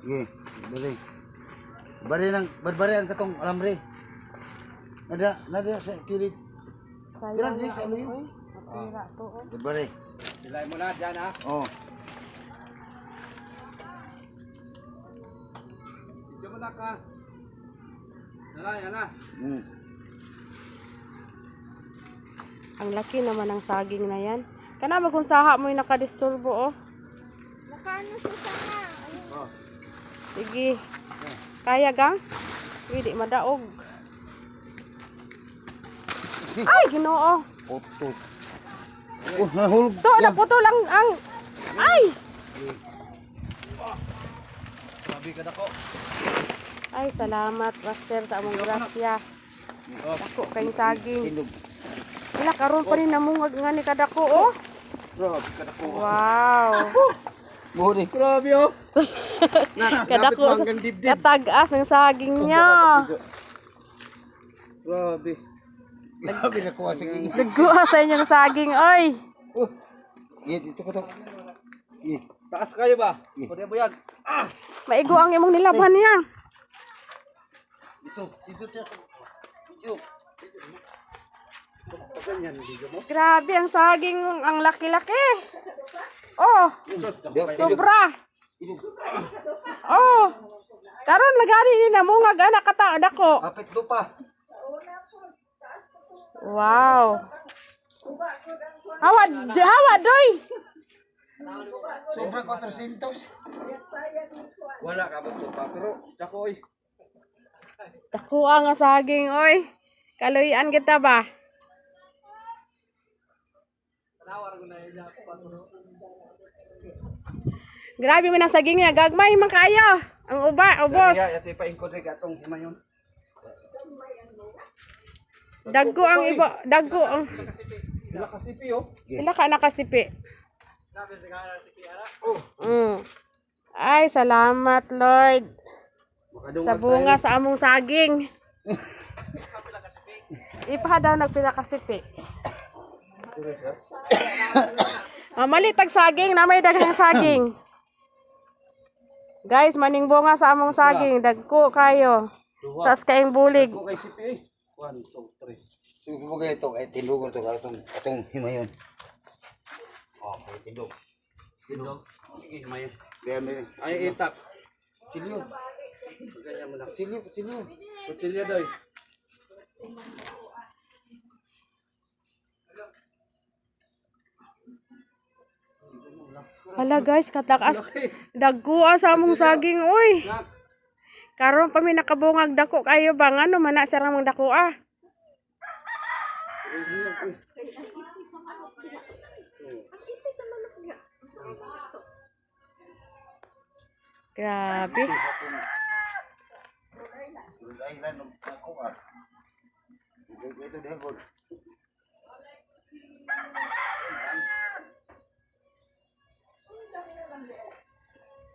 Sige, bari. Bari ng barbari ang katong alambre. Nada, nada sa kilid. Sayang na sa ano oy. Masira to oh. Barbari. Silay mo na dyan ha. Oh. Diyan mo na ka. Nala, yan na. Mm. Ang laki naman ng saging na yan. Kana ba kung saha mo yung nakadisturbo oh. Nakano sa. Sige. Kaya gang? Hindi madaog. Ay, ginoo. Puto. Oh, nahulog. To, naputol ang, ang, ay! Grabe ka na ko. Ay, salamat, Master, sa among grasya. Dako kayong saging. Wala, karon pa rin namungag nga ni kadako, oh. Ka. Wow. Eh. Grabe oh. Na, Kadako, dibdib. katagas ang saging niya. Grabe. Grabe na kuha sige. Nagkuha sa inyong saging, oy. Oh. Dito ko to. Taas kayo ba? Pwede mo yan. Ah! Maigo ang imong nilaban niya. Dito, dito siya. Dito. Grabe, ang saging, ang laki-laki. Oh, sobra. Oh. Karon lagari ni namungag anak kata dako. Kapit lupa. Wow. Hawa, hawa doy. Sobrang 400. Wala ka ba ito pa? Pero, eh. Dako nga saging, oy. Kaluyan kita ba? Grabe man ang saging niya. Gagmay man kayo. Ang uba, ubos. Kaya ito pa ingkod rin atong himayon. Dagko ang iba. Dagko ang... Sila kasi piyo. Sila ka nakasipi. Mm. Ay, salamat, Lord. Sa bunga sa among saging. Ipa daw nagpila kasipi. Mali tag saging, na may daghang saging. Guys, maning bunga sa among saging, dagko kayo. Tas kaing bulig. Ako kay. One, two, three. So, kung mga ito, ay tindugan ito, atong, atong himayon. Oh, ay tindog. Tindog. Sige, may, Ay, itap. silyo. Silyo, silyo. Kutsilya doy. Hala guys, katakas. Dagko sa among saging, uy. Karon pa mi nakabungag dako kayo ba ngano man na sarang mang dako ah. Grabe. Ay,